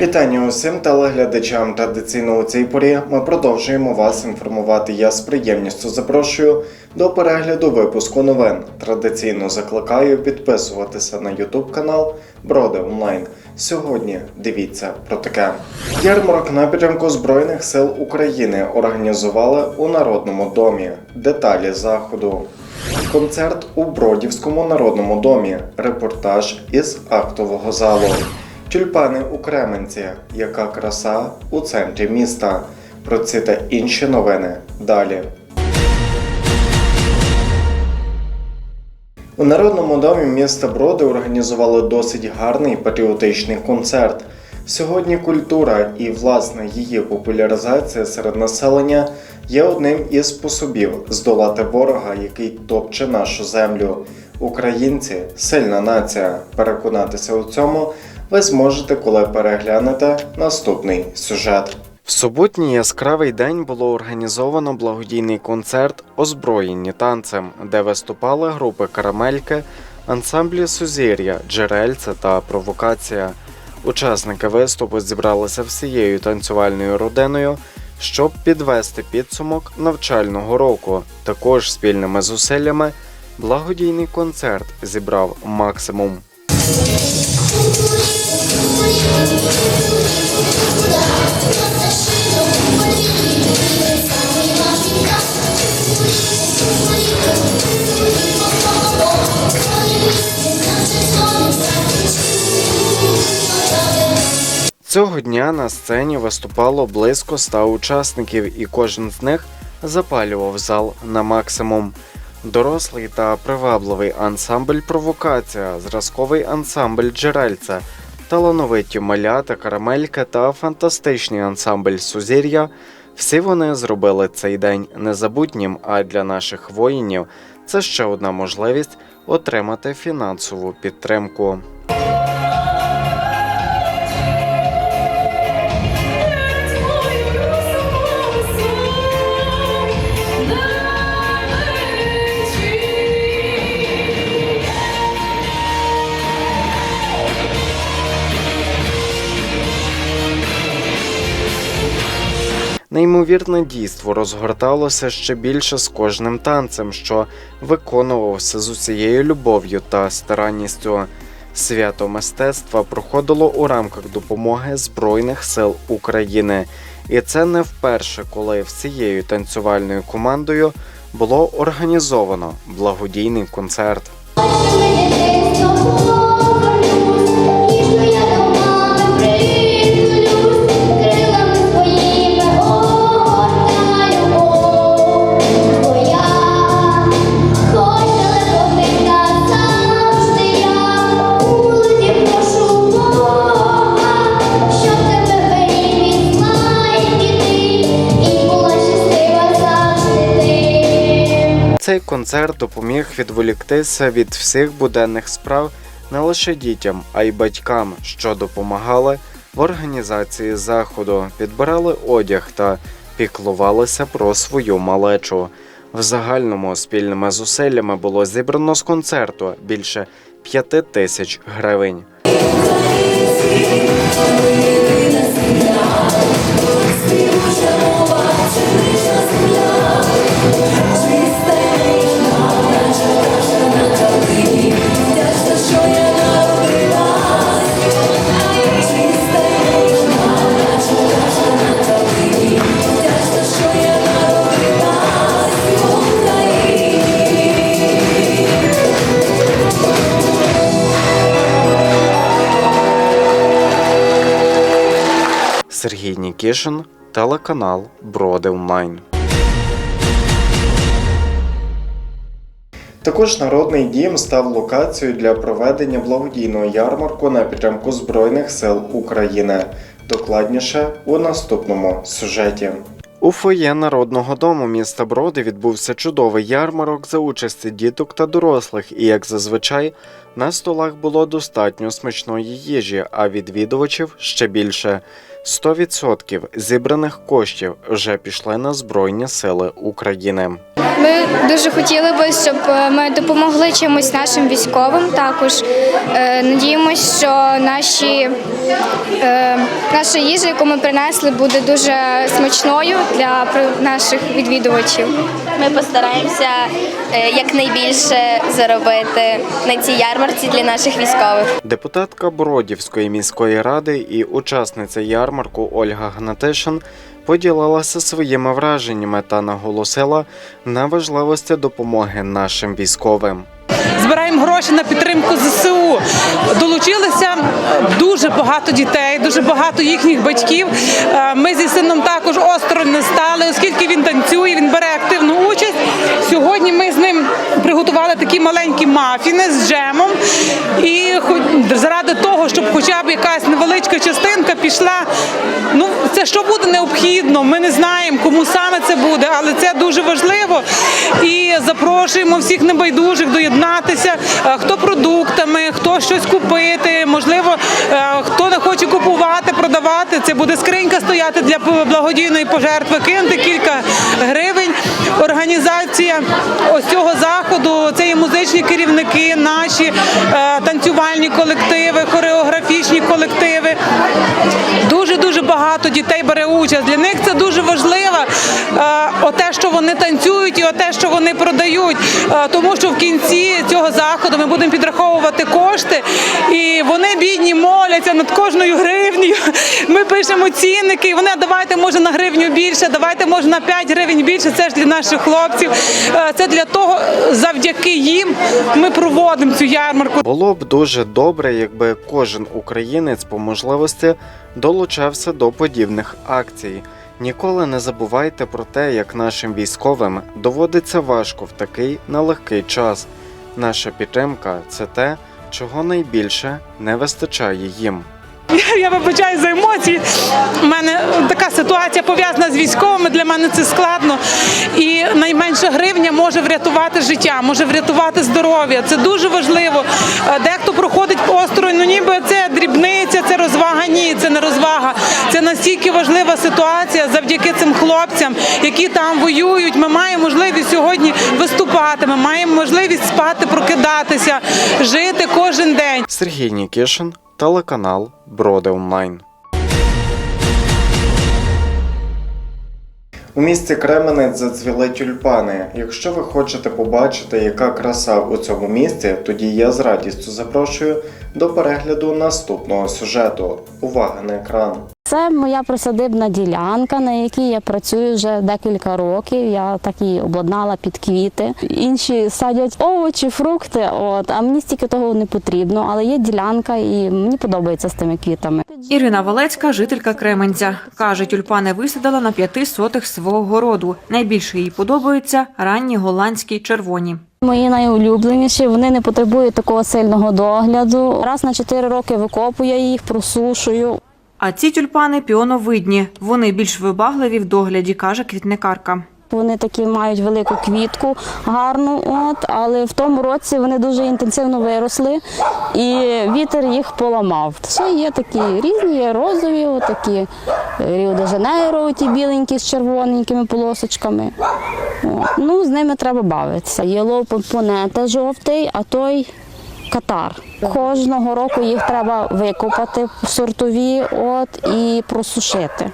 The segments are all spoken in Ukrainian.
Вітання усім телеглядачам. Традиційно у цій порі ми продовжуємо вас інформувати. Я з приємністю запрошую до перегляду випуску новин. Традиційно закликаю підписуватися на YouTube канал Броди Онлайн. Сьогодні дивіться про таке. Ярмарок на підтримку Збройних сил України організували у Народному домі. Деталі заходу. Концерт у Бродівському народному домі. Репортаж із актового залу. Тюльпани у Кременці. Яка краса у центрі міста. Про ці та інші новини далі. У Народному домі міста Броди організували досить гарний патріотичний концерт. Сьогодні культура і власне її популяризація серед населення є одним із способів здолати ворога, який топче нашу землю. Українці сильна нація. Переконатися у цьому ви зможете, коли переглянете наступний сюжет. В суботній яскравий день було організовано благодійний концерт Озброєні танцем, де виступали групи Карамельки, ансамблі Сузір'я, Джерельце та Провокація. Учасники виступу зібралися всією танцювальною родиною, щоб підвести підсумок навчального року. Також спільними зусиллями благодійний концерт зібрав максимум. Цього дня на сцені виступало близько ста учасників, і кожен з них запалював зал на максимум. Дорослий та привабливий ансамбль Провокація, зразковий ансамбль Джерельце, талановиті малята, карамелька та фантастичний ансамбль Сузір'я. Всі вони зробили цей день незабутнім, а для наших воїнів це ще одна можливість отримати фінансову підтримку. Неймовірне дійство розгорталося ще більше з кожним танцем, що виконувався з усією любов'ю та старанністю. Свято мистецтва проходило у рамках допомоги Збройних сил України, і це не вперше, коли всією танцювальною командою було організовано благодійний концерт. Цей концерт допоміг відволіктися від всіх буденних справ не лише дітям, а й батькам, що допомагали в організації заходу, підбирали одяг та піклувалися про свою малечу. В загальному спільними зусиллями було зібрано з концерту більше п'яти тисяч гривень. Сергій Нікішин, телеканал Броди Онлайн. Також народний дім став локацією для проведення благодійного ярмарку на підтримку Збройних сил України. Докладніше у наступному сюжеті. У фоє Народного дому міста Броди відбувся чудовий ярмарок за участі діток та дорослих, і як зазвичай на столах було достатньо смачної їжі, а відвідувачів ще більше. 100% зібраних коштів вже пішли на Збройні Сили України. Ми дуже хотіли би, щоб е, ми допомогли чимось нашим військовим. Також Е, надіємось, що наші, е, наша їжа, яку ми принесли, буде дуже смачною для наших відвідувачів. Ми постараємося якнайбільше заробити на цій ярмарці для наших військових. Депутатка Бродівської міської ради і учасниця ярмарку Ольга Гнатишин поділилася своїми враженнями та наголосила на важливості допомоги нашим військовим. збираємо гроші на підтримку ЗСУ. Долучилися дуже багато дітей, дуже багато їхніх батьків. Е, Ми зі сином також осторонь не стали, оскільки він танцює, він бере активну участь. Сьогодні ми з ним приготували такі маленькі мафіни з джемом. І заради того, щоб хоча б якась невеличка частинка пішла. Ну, це що буде необхідно. Ми не знаємо, кому саме це буде, але це дуже важливо. І запрошуємо всіх небайдужих доєднатися. е, Хто продуктами, хто щось купити, можливо, е, хто не хоче купувати, продавати. Це буде скринька стояти для благодійної пожертви. Кинути кілька гривень. Організація ось цього заходу це є музичні керівники, наші е, танцювальні колективи, хореографічні колективи. Дуже дуже багато дітей бере участь. Для них це дуже важливо. Оте, що вони танцюють, і оте, що вони продають. Е, Тому що в кінці цього заходу ми будемо підраховувати кошти, і вони бідні моляться над кожною гривнею. Ми пишемо цінники, і вони давайте може на гривню більше, давайте може на 5 гривень більше. Це ж для наших хлопців. Е, Це для того, завдяки їм ми проводимо цю ярмарку. Було б дуже добре, якби кожен українець по можливості долучався до подібних акцій. Ніколи не забувайте про те, як нашим військовим доводиться важко в такий нелегкий час. Наша підтримка це те, чого найбільше не вистачає їм. Я вибачаю за емоції. У мене така ситуація пов'язана з військовими. Для мене це складно. І найменша гривня може врятувати життя, може врятувати здоров'я. Це дуже важливо. Е, Дехто проходить осторонь, ну ніби це дрібниця, це розвага. Ні, це не розвага. Це настільки важлива ситуація завдяки цим хлопцям, які там воюють. Ми маємо можливість сьогодні виступати. Ми маємо можливість спати, прокидатися, жити кожен день. Сергій Нікішин, телеканал Броди Онлайн. У місті Кременець зацвіли тюльпани. Якщо ви хочете побачити, яка краса у цьому місці, тоді я з радістю запрошую до перегляду наступного сюжету. Увага на екран! Це моя присадибна ділянка, на якій я працюю вже декілька років. Я так її обладнала під квіти. Інші садять овочі, фрукти. От а мені стільки того не потрібно, але є ділянка, і мені подобається з тими квітами. Ірина Валецька, жителька Кременця, каже, тюльпани висадила на п'яти сотих свого городу. Найбільше їй подобаються ранні голландські червоні. Мої найулюбленіші. Вони не потребують такого сильного догляду. Раз на чотири роки викопую я їх, просушую. А ці тюльпани піоновидні. Вони більш вибагливі в догляді, каже квітникарка. Вони такі мають велику квітку гарну, от але в тому році вони дуже інтенсивно виросли, і вітер їх поламав. Ще є такі різні, є розові, такі Ріо де Жанейро, ті біленькі з червоненькими полосочками. От. Ну, з ними треба бавитися. Є лопомпонета жовтий, а той катар. Кожного року їх треба викопати сортові от, і просушити.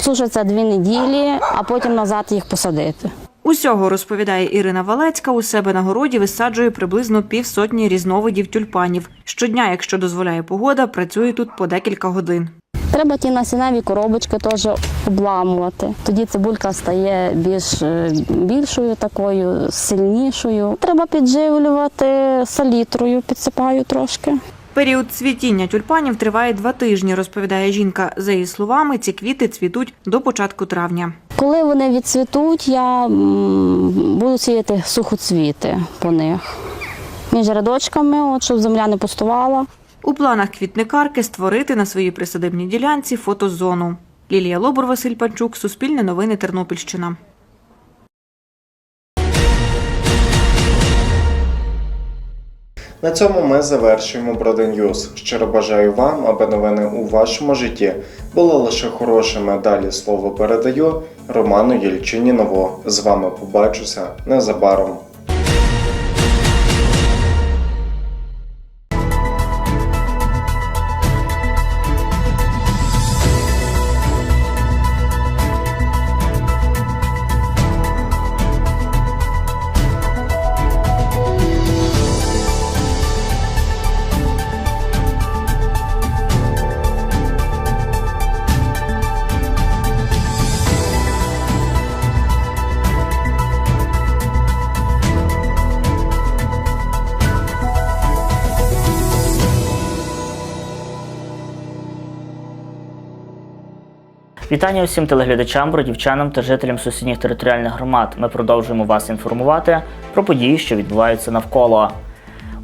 Сушаться дві неділі, а потім назад їх посадити. Усього розповідає Ірина Валецька. У себе на городі висаджує приблизно півсотні різновидів тюльпанів. Щодня, якщо дозволяє погода, працює тут по декілька годин. Треба ті насінневі коробочки теж обламувати. Тоді цибулька стає більш е, більшою, такою сильнішою. Треба підживлювати салітрою, підсипаю трошки. Період цвітіння тюльпанів триває два тижні, розповідає жінка. За її словами, ці квіти цвітуть до початку травня. Коли вони відцвітуть, я буду сіяти сухоцвіти по них. Між рядочками, от, щоб земля не пустувала. У планах квітникарки створити на своїй присадибній ділянці фотозону. Лілія Лобур, Василь Панчук, Суспільне новини Тернопільщина. На цьому ми завершуємо Броди Ньюз. Щиро бажаю вам, аби новини у вашому житті були лише хорошими. Далі слово передаю Роману Єльчинінову. З вами побачуся незабаром. Вітання усім телеглядачам, бродівчанам та жителям сусідніх територіальних громад. Ми продовжуємо вас інформувати про події, що відбуваються навколо.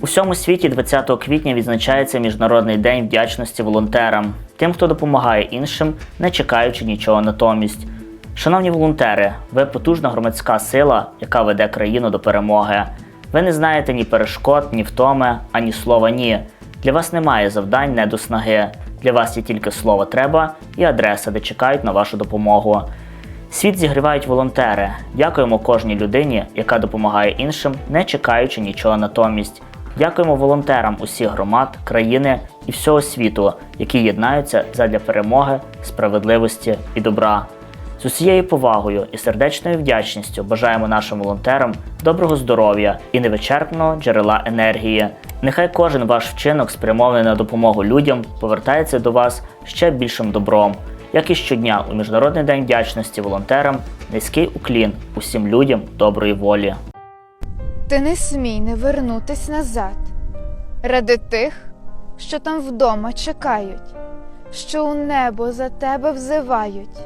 У всьому світі 20 квітня відзначається Міжнародний день вдячності волонтерам, тим, хто допомагає іншим, не чекаючи нічого натомість. Шановні волонтери, ви потужна громадська сила, яка веде країну до перемоги. Ви не знаєте ні перешкод, ні втоми, ані слова ні. Для вас немає завдань не до снаги. Для вас є тільки слово треба і адреса, де чекають на вашу допомогу. Світ зігрівають волонтери. Дякуємо кожній людині, яка допомагає іншим, не чекаючи нічого натомість. Дякуємо волонтерам усіх громад, країни і всього світу, які єднаються задля перемоги, справедливості і добра. З усією повагою і сердечною вдячністю бажаємо нашим волонтерам доброго здоров'я і невичерпного джерела енергії. Нехай кожен ваш вчинок, спрямований на допомогу людям, повертається до вас ще більшим добром. Як і щодня у Міжнародний день вдячності волонтерам, низький уклін усім людям доброї волі. Ти не смій не вернутись назад ради тих, що там вдома чекають, що у небо за тебе взивають.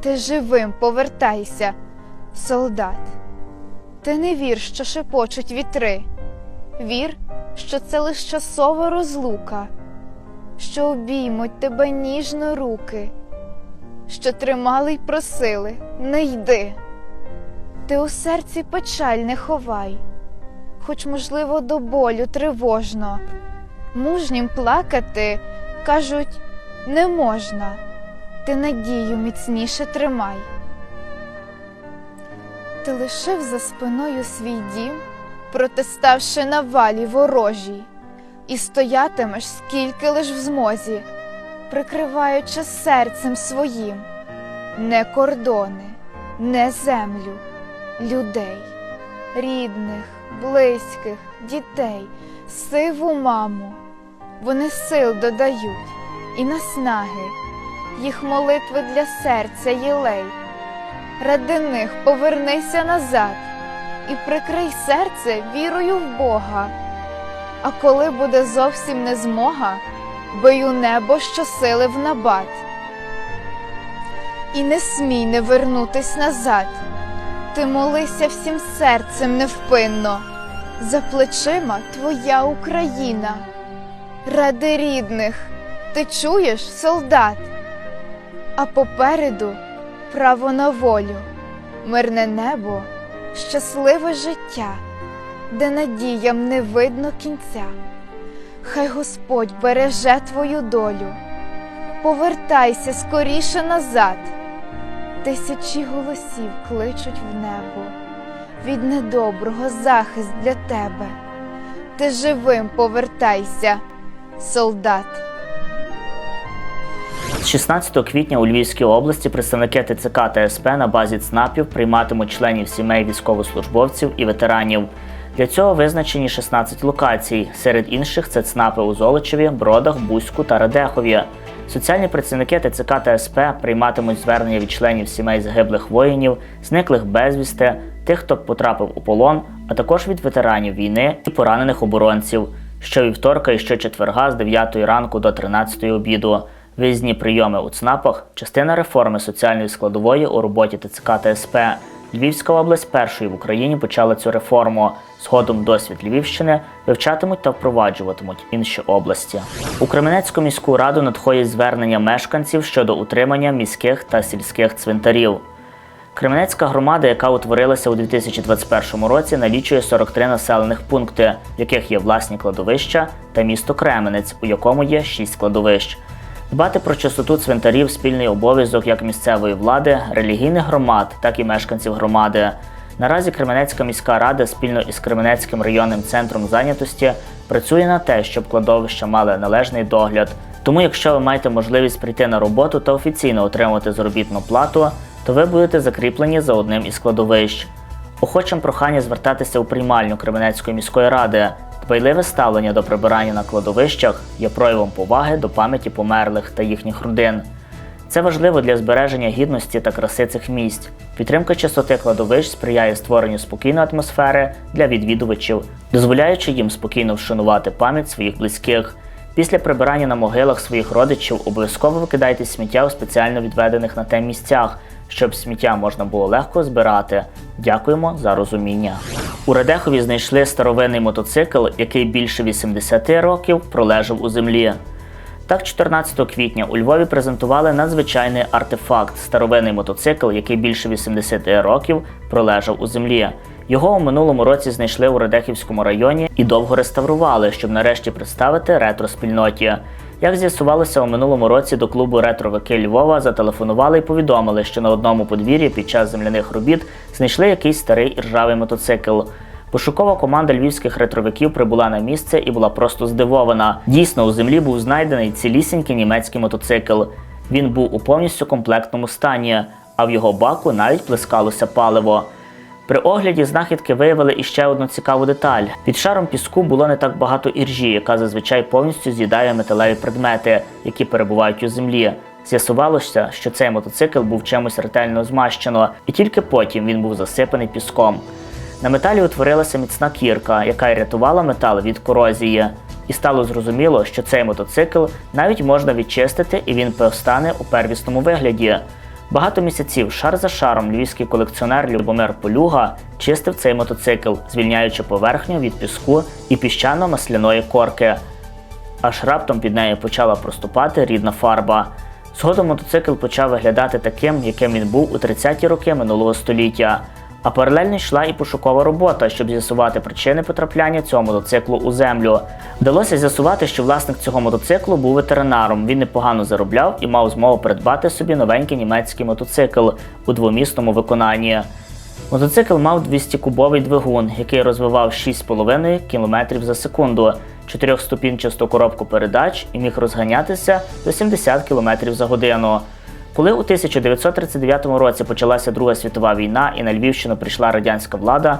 Ти живим повертайся, солдат. Ти не вір, що шепочуть вітри. Вір, що це лиш часова розлука, що обіймуть тебе ніжно руки, що тримали й просили, не йди. Ти у серці печаль не ховай, хоч, можливо, до болю тривожно. Мужнім плакати, кажуть, не можна, ти надію міцніше тримай. Ти лишив за спиною свій дім, протиставши навалі ворожій, і стоятимеш скільки лиш в змозі, прикриваючи серцем своїм не кордони, не землю людей, рідних, близьких, дітей, сиву маму. Вони сил додають і наснаги, їх молитви для серця єлей. Ради них повернися назад і прикрий серце вірою в Бога. А коли буде зовсім не змога, бий у небо щосили в набат. І не смій не вернутись назад. Ти молися всім серцем невпинно, за плечима твоя Україна. Ради рідних ти чуєш, солдат, а попереду право на волю, мирне небо, щасливе життя, де надіям не видно кінця. Хай Господь береже твою долю, повертайся скоріше назад. Тисячі голосів кличуть в небо, від недоброго захист для тебе. Ти живим повертайся, солдат. З 16 квітня у Львівській області представники ТЦК та СП на базі ЦНАПів прийматимуть членів сімей військовослужбовців і ветеранів. Для цього визначені 16 локацій. Серед інших це ЦНАПи у Золочеві, Бродах, Бузьку та Радехові. Соціальні працівники ТЦК та СП прийматимуть звернення від членів сімей загиблих воїнів, зниклих безвісти, тих, хто потрапив у полон, а також від ветеранів війни і поранених оборонців. Щовівторка і щочетверга з 9 ранку до 13 обіду. Виїзні прийоми у ЦНАПах частина реформи соціальної складової у роботі ТЦК та СП. Львівська область першою в Україні почала цю реформу. Згодом досвід Львівщини вивчатимуть та впроваджуватимуть інші області. У Кременецьку міську раду надходять звернення мешканців щодо утримання міських та сільських цвинтарів. Кременецька громада, яка утворилася у 2021 році, налічує 43 населених пункти, в яких є власні кладовища, та місто Кременець, у якому є 6 кладовищ. Дбати про чистоту цвинтарів спільний обов'язок як місцевої влади, релігійних громад, так і мешканців громади. Наразі Кременецька міська рада спільно із Кременецьким районним центром зайнятості працює на те, щоб кладовища мали належний догляд. Тому, якщо ви маєте можливість прийти на роботу та офіційно отримати заробітну плату, то ви будете закріплені за одним із кладовищ. Охочим прохання звертатися у приймальню Кременецької міської ради. Дбайливе ставлення до прибирання на кладовищах є проявом поваги до пам'яті померлих та їхніх родин. Це важливо для збереження гідності та краси цих місць. Підтримка чистоти кладовищ сприяє створенню спокійної атмосфери для відвідувачів, дозволяючи їм спокійно вшанувати пам'ять своїх близьких. Після прибирання на могилах своїх родичів обов'язково викидайте сміття у спеціально відведених на те місцях, щоб сміття можна було легко збирати. Дякуємо за розуміння. У Радехові знайшли старовинний мотоцикл, який більше 80 років пролежав у землі. Так, 14 квітня у Львові презентували надзвичайний артефакт старовинний мотоцикл, який більше 80 років пролежав у землі. Його у минулому році знайшли у Радехівському районі і довго реставрували, щоб нарешті представити ретро-спільноті. Як з'ясувалося, у минулому році до клубу ретровики Львова зателефонували і повідомили, що на одному подвір'ї під час земляних робіт знайшли якийсь старий і ржавий мотоцикл. Пошукова команда львівських ретровиків прибула на місце і була просто здивована. Дійсно, у землі був знайдений цілісінький німецький мотоцикл. Він був у повністю комплектному стані, а в його баку навіть плескалося паливо. При огляді знахідки виявили іще одну цікаву деталь: під шаром піску було не так багато іржі, яка зазвичай повністю з'їдає металеві предмети, які перебувають у землі. З'ясувалося, що цей мотоцикл був чимось ретельно змащено, і тільки потім він був засипаний піском. На металі утворилася міцна кірка, яка й рятувала метал від корозії. І стало зрозуміло, що цей мотоцикл навіть можна відчистити і він повстане у первісному вигляді. Багато місяців шар за шаром львівський колекціонер Любомир Полюга чистив цей мотоцикл, звільняючи поверхню від піску і піщано-масляної корки. Аж раптом під нею почала проступати рідна фарба. Згодом мотоцикл почав виглядати таким, яким він був у 30-ті роки минулого століття. А паралельно йшла і пошукова робота, щоб з'ясувати причини потрапляння цього мотоциклу у землю. Вдалося з'ясувати, що власник цього мотоциклу був ветеринаром. Він непогано заробляв і мав змогу придбати собі новенький німецький мотоцикл у двомісному виконанні. Мотоцикл мав 200-кубовий двигун, який розвивав 6,5 км за секунду, 4-ступінчасту коробку передач і міг розганятися до 70 км за годину. Коли у 1939 році почалася Друга світова війна і на Львівщину прийшла радянська влада,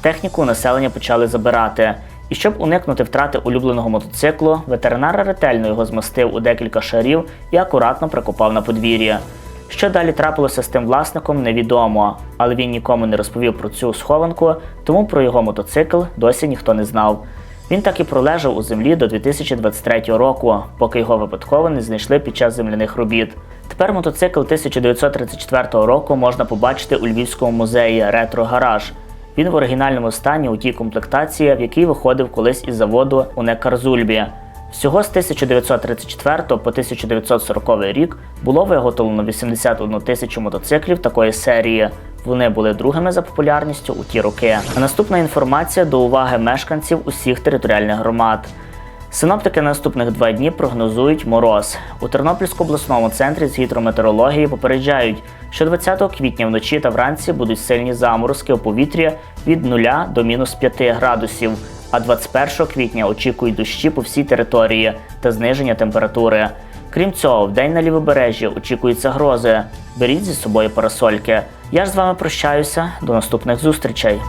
техніку населення почали забирати. І щоб уникнути втрати улюбленого мотоциклу, ветеринар ретельно його змастив у декілька шарів і акуратно прикопав на подвір'ї. Що далі трапилося з тим власником, невідомо, але він нікому не розповів про цю схованку, тому про його мотоцикл досі ніхто не знав. Він так і пролежав у землі до 2023 року, поки його випадково не знайшли під час земляних робіт. Тепер мотоцикл 1934 року можна побачити у Львівському музеї Ретро Гараж. Він в оригінальному стані у тій комплектації, в якій виходив колись із заводу у Некарзульбі. Всього з 1934 по 1940 рік було виготовлено 81 тисячу мотоциклів такої серії. Вони були другими за популярністю у ті роки. А наступна інформація до уваги мешканців усіх територіальних громад. Синоптики наступних два дні прогнозують мороз. У Тернопільському обласному центрі з гідрометеорології попереджають, що 20 квітня вночі та вранці будуть сильні заморозки у повітрі від 0 до мінус 5 градусів, а 21 квітня очікують дощі по всій території та зниження температури. Крім цього, в день на лівобережжі очікуються грози. Беріть зі собою парасольки. Я ж з вами прощаюся. До наступних зустрічей.